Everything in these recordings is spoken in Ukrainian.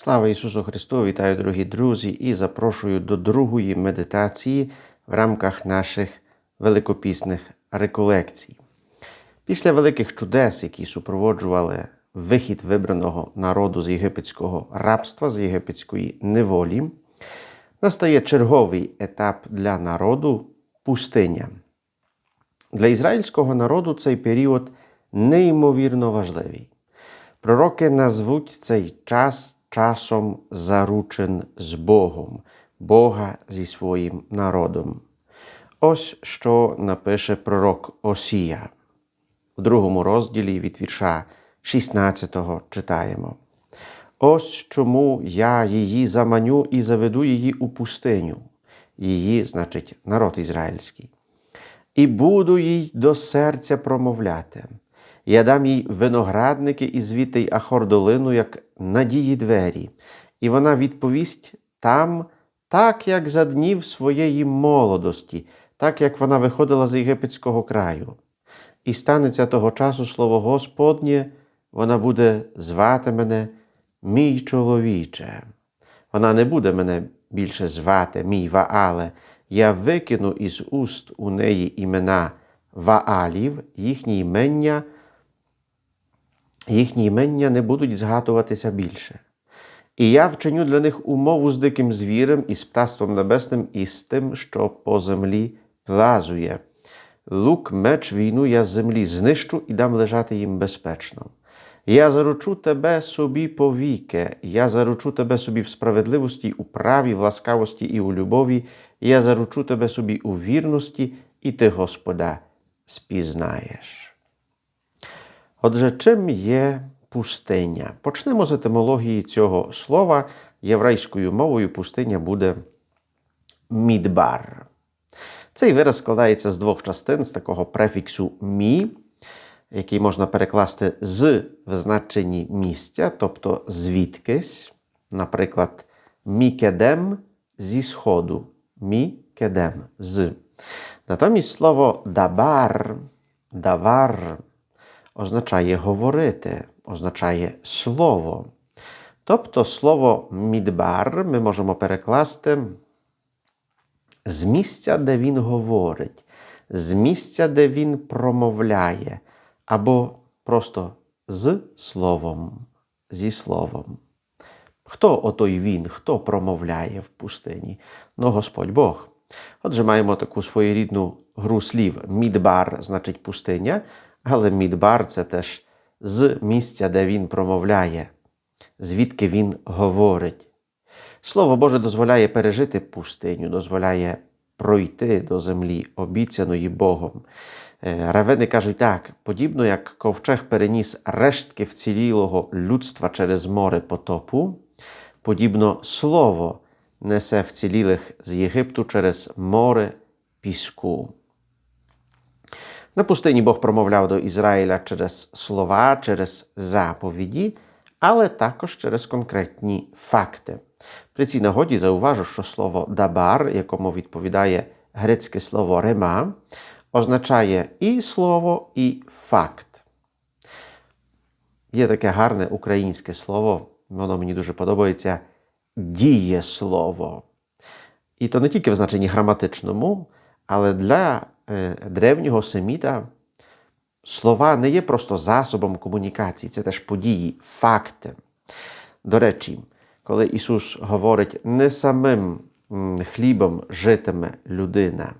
Слава Ісусу Христу! Вітаю, дорогі друзі, і запрошую до другої медитації в рамках наших великопісних реколекцій. Після великих чудес, які супроводжували вихід вибраного народу з єгипетського рабства, з єгипетської неволі, настає черговий етап для народу пустиня. Для ізраїльського народу цей період неймовірно важливий. Пророки назвуть цей час часом заручин з Богом, Бога зі своїм народом. Ось що напише пророк Осія. У другому розділі від вірша 16 читаємо. Ось чому я її заманю і заведу її у пустиню. Її, значить, народ ізраїльський. І буду їй до серця промовляти. Я дам їй виноградники і звідти й ахордолину, як надії двері, і вона відповість там, так, як за днів своєї молодості, так як вона виходила з єгипетського краю. І станеться того часу слово Господнє, вона буде звати мене, мій чоловіче. Вона не буде мене більше звати, мій Ваале. Я викину із уст у неї імена Ваалів, їхні імення їхні імення не будуть згадуватися більше. І я вчиню для них умову з диким звірем, і з птаством небесним, і з тим, що по землі плазує. Лук, меч, війну я з землі знищу і дам лежати їм безпечно. Я заручу тебе собі повіки, я заручу тебе собі в справедливості, у праві, в ласкавості і у любові, я заручу тебе собі у вірності, і ти, Господа, спізнаєш. Отже, чим є пустиня? Почнемо з етимології цього слова. Єврейською мовою пустиня буде мідбар. Цей вираз складається з двох частин, з такого префіксу мі, який можна перекласти з в значенні місця, тобто звідкись, наприклад, мікедем зі сходу. Мікедем з. Натомість слово дабар, давар означає говорити, означає слово. Тобто слово мідбар ми можемо перекласти з місця, де він говорить, з місця, де він промовляє, або просто з словом, зі словом. Хто отой він, хто промовляє в пустині? Ну, Господь Бог. Отже, маємо таку своєрідну гру слів. Мідбар значить пустиня, але мідбар це теж з місця, де він промовляє, звідки він говорить. Слово Боже дозволяє пережити пустиню, дозволяє пройти до землі, обіцяної Богом. Равени кажуть так: подібно як ковчег переніс рештки вцілілого людства через море потопу, подібно слово несе вцілілих з Єгипту через море піску. На пустині Бог промовляв до Ізраїля через слова, через заповіді, але також через конкретні факти. При цій нагоді зауважу, що слово дабар, якому відповідає грецьке слово рема, означає і слово, і факт. Є таке гарне українське слово, воно мені дуже подобається дієслово. І то не тільки в значенні граматичному, але для древнього семіта слова не є просто засобом комунікації, це теж події, факти. До речі, коли Ісус говорить, не самим хлібом житиме людина,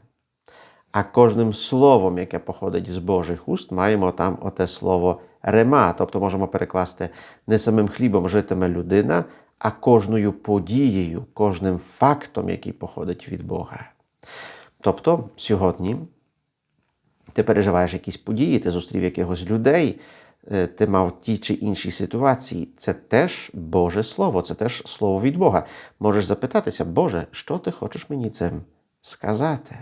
а кожним словом, яке походить з Божих уст, маємо там оте слово рема. Тобто можемо перекласти не самим хлібом житиме людина, а кожною подією, кожним фактом, який походить від Бога. Тобто сьогодні ти переживаєш якісь події, ти зустрів якихось людей, ти мав ті чи інші ситуації. Це теж Боже Слово, це теж Слово від Бога. Можеш запитатися, Боже, що ти хочеш мені цим сказати?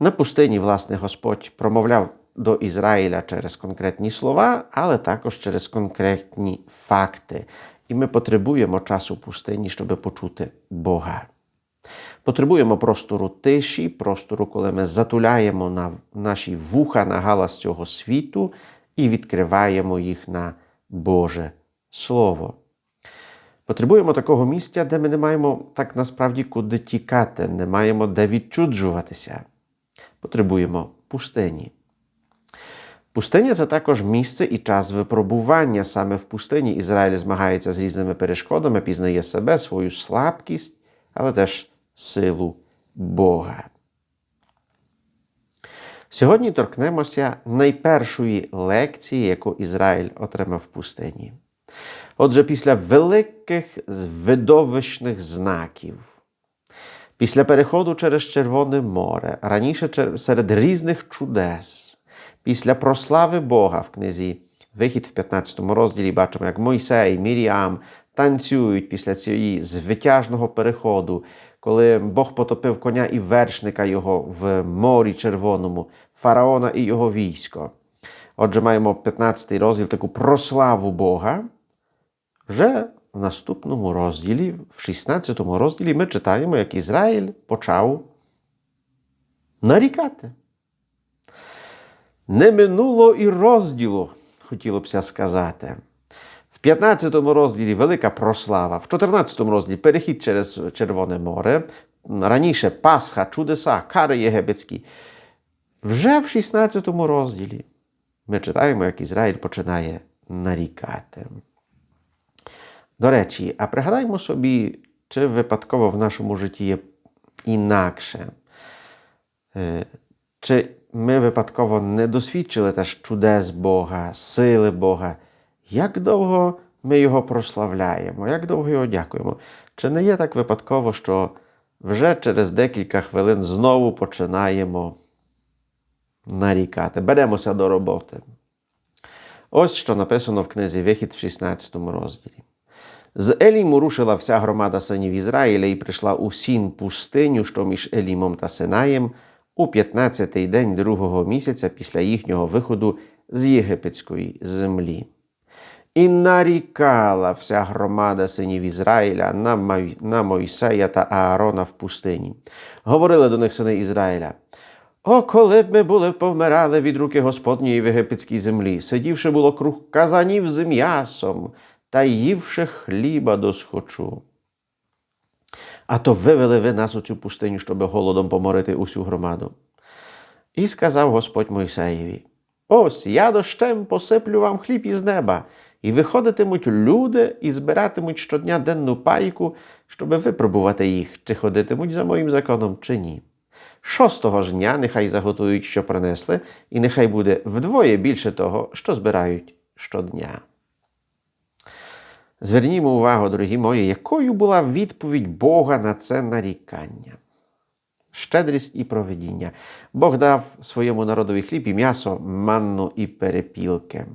На пустині, власне, Господь промовляв до Ізраїля через конкретні слова, але також через конкретні факти. І ми потребуємо часу пустині, щоб почути Бога. Потребуємо простору тиші, простору, коли ми затуляємо на наші вуха на галас цього світу і відкриваємо їх на Боже Слово. Потребуємо такого місця, де ми не маємо так насправді куди тікати, не маємо де відчуджуватися. Потребуємо пустині. Пустиня це також місце і час випробування. Саме в пустині Ізраїль змагається з різними перешкодами, пізнає себе, свою слабкість, але теж силу Бога. Сьогодні торкнемося найпершої лекції, яку Ізраїль отримав в пустині. Отже, після великих видовищних знаків, після переходу через Червоне море, раніше серед різних чудес, після прослави Бога в книзі Вихід в 15 розділі бачимо, як Мойсей, Міріам танцюють після цієї звитяжного переходу, коли Бог потопив коня і вершника його в морі червоному, фараона і його військо. Отже, маємо 15 розділ таку прославу Бога. Вже в наступному розділі, в 16 розділі, ми читаємо, як Ізраїль почав нарікати. Не минуло і розділу, хотіло бся сказати. В 15 розділі велика прослава, в 14 розділі перехід через Червоне море, раніше Пасха, чудеса, кари єгипетські. Вже в 16 розділі ми читаємо, як Ізраїль починає нарікати. До речі, а пригадаймо собі, чи випадково в нашому житті є інакше. Чи ми випадково не досвідчили теж чудес Бога, сили Бога, як довго ми Його прославляємо, як довго його дякуємо? Чи не є так випадково, що вже через декілька хвилин знову починаємо нарікати, беремося до роботи? Ось що написано в книзі Вихід в 16 розділі. З Еліму рушила вся громада синів Ізраїля і прийшла у сін пустиню, що між Елімом та Синаєм, у 15-й день другого місяця після їхнього виходу з єгипетської землі. І нарікала вся громада синів Ізраїля на, Мой... на Мойсея та Аарона в пустині. Говорили до них сини Ізраїля. О, коли б ми були повмирали від руки Господньої в єгипетській землі, сидівши було круг казанів з м'ясом та ївши хліба до схочу. А то вивели ви нас у цю пустиню, щоб голодом поморити усю громаду. І сказав Господь Мойсеєві: Ось я дощем посиплю вам хліб із неба, і виходитимуть люди і збиратимуть щодня денну пайку, щоби випробувати їх, чи ходитимуть за моїм законом, чи ні. Шостого ж дня нехай заготують, що принесли, і нехай буде вдвоє більше того, що збирають щодня. Звернімо увагу, дорогі мої, якою була відповідь Бога на це нарікання. Щедрість і проведіння. Бог дав своєму народові хліб і м'ясо, манну і перепілки.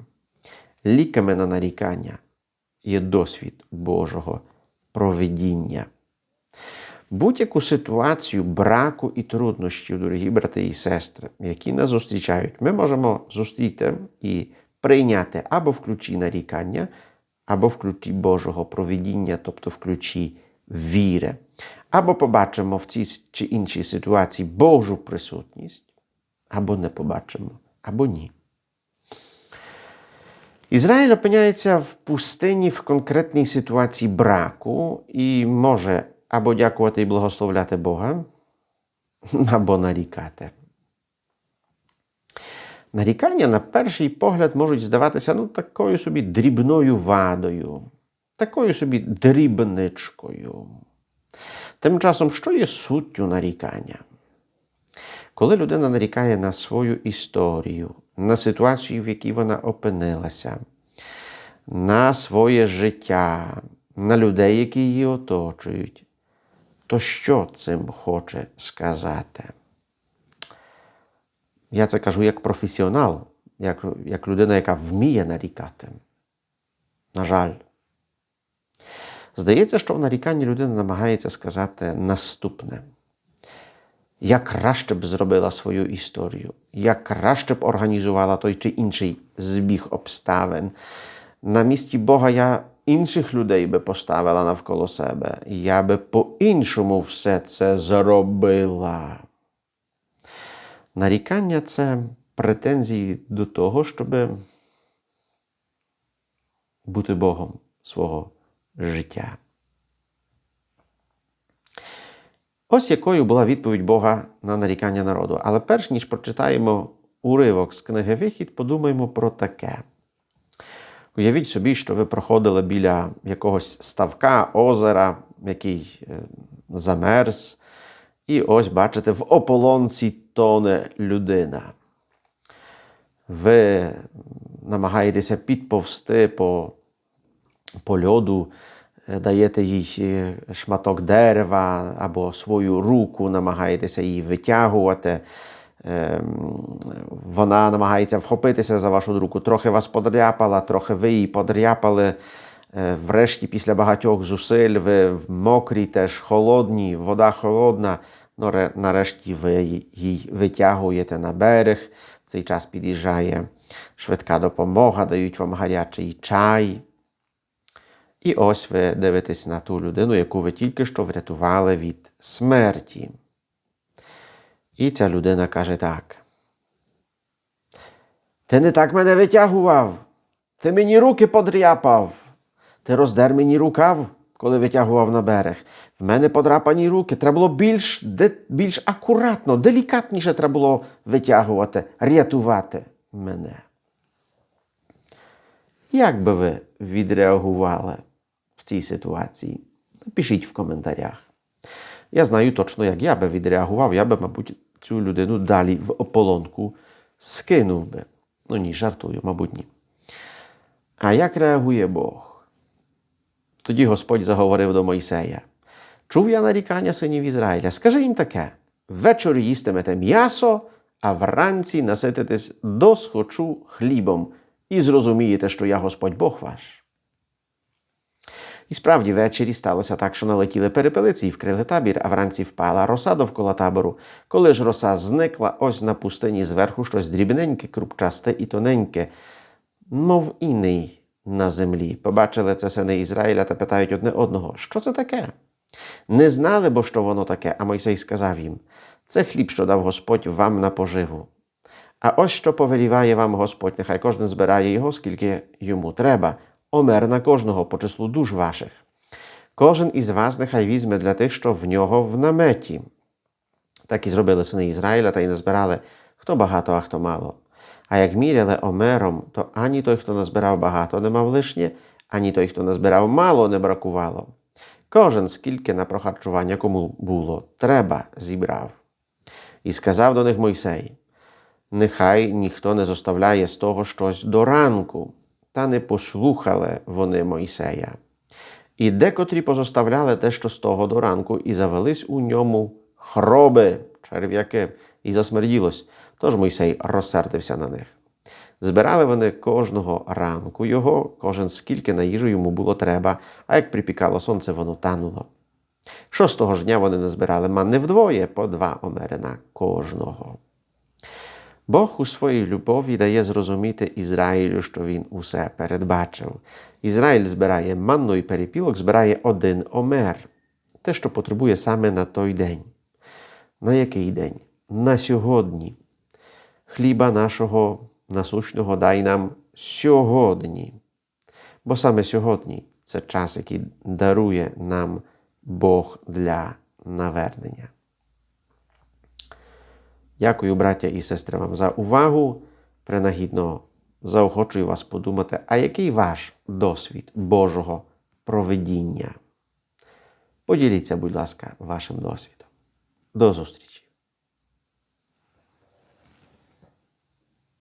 Ліками на нарікання є досвід Божого проведіння. Будь-яку ситуацію браку і труднощів, дорогі брати і сестри, які нас зустрічають, ми можемо зустріти і прийняти або в ключі нарікання, або в ключі Божого провідіння, тобто в ключі віри. Або побачимо в цій чи іншій ситуації Божу присутність, або не побачимо, або ні. Ізраїль опиняється в пустині в конкретній ситуації браку і може або дякувати і благословляти Бога, або нарікати. Нарікання, на перший погляд, можуть здаватися ну, такою собі дрібною вадою, такою собі дрібничкою. Тим часом, що є суттю нарікання? Коли людина нарікає на свою історію, на ситуацію, в якій вона опинилася, на своє життя, на людей, які її оточують, то що цим хоче сказати? Я це кажу як професіонал, як, як людина, яка вміє нарікати. На жаль. Здається, що в наріканні людина намагається сказати наступне. Я краще б зробила свою історію, я краще б організувала той чи інший збіг обставин. На місці Бога я інших людей би поставила навколо себе. Я би по-іншому все це зробила. Нарікання це претензії до того, щоб бути Богом свого життя. Ось якою була відповідь Бога на нарікання народу. Але перш ніж прочитаємо уривок з книги Вихід, подумаємо про таке. Уявіть собі, що ви проходили біля якогось ставка, озера, який е, замерз, і ось бачите, в ополонці тоне людина. Ви намагаєтеся підповзти по, по льоду, даєте їй е, шматок дерева або свою руку, намагаєтеся її витягувати. Ем, Вона намагається вхопитися за вашу руку, трохи вас подряпала, трохи ви її подряпали. Е, Врешті, після багатьох зусиль, ви мокрі, теж холодні, вода холодна. Ну, нарешті ви її витягуєте на берег. В цей час під'їжджає швидка допомога, дають вам гарячий чай. І ось ви дивитесь на ту людину, яку ви тільки що врятували від смерті. І ця людина каже так. Ти не так мене витягував. Ти мені руки подряпав. Ти роздер мені рукав, коли витягував на берег. В мене подрапані руки. Треба було більш, де, більш акуратно, делікатніше треба було витягувати, рятувати мене. Як би ви відреагували цій ситуації? Напишіть в коментарях. Я знаю точно, як я би відреагував. Я би, мабуть, цю людину далі в ополонку скинув би. Ну ні, жартую, мабуть, ні. А як реагує Бог? Тоді Господь заговорив до Мойсея. Чув я нарікання синів Ізраїля. Скажи їм таке: ввечері їстимете м'ясо, а вранці насититесь досхочу хлібом, і зрозумієте, що я Господь Бог ваш. І справді ввечері сталося так, що налетіли перепелиці і вкрили табір, а вранці впала роса довкола табору. Коли ж роса зникла, ось на пустині зверху щось дрібненьке, крупчасте і тоненьке, мов іней на землі. Побачили це сини Ізраїля та питають одне одного, що це таке? Не знали, бо що воно таке, а Мойсей сказав їм: це хліб, що дав Господь вам на поживу. А ось що повеліває вам Господь, нехай кожен збирає його, скільки йому треба, омер на кожного по числу душ ваших. Кожен із вас нехай візьме для тих, що в нього в наметі. Так і зробили сини Ізраїля та й назбирали хто багато, а хто мало. А як міряли омером, то ані той, хто назбирав багато, не мав лишнє, ані той, хто назбирав мало, не бракувало. Кожен, скільки на прохарчування кому було, треба, зібрав. І сказав до них Мойсей: Нехай ніхто не зоставляє з того щось до ранку, та не послухали вони Мойсея. І декотрі позоставляли те, що з того до ранку, і завелись у ньому хроби, черв'яки, і засмерділось. Тож Мойсей розсердився на них. Збирали вони кожного ранку його, кожен скільки на їжу йому було треба, а як припікало сонце, воно тануло. Шостого ж дня вони назбирали манни вдвоє по два омери на кожного. Бог у своїй любові дає зрозуміти Ізраїлю, що він усе передбачив. Ізраїль збирає манну і перепілок, збирає один омер, те, що потребує саме на той день. На який день? На сьогодні. Хліба нашого насущного дай нам сьогодні. Бо саме сьогодні це час, який дарує нам Бог для навернення. Дякую, браття і сестри, вам за увагу. Принагідно заохочую вас подумати, а який ваш досвід Божого проведіння? Поділіться, будь ласка, вашим досвідом. До зустрічі!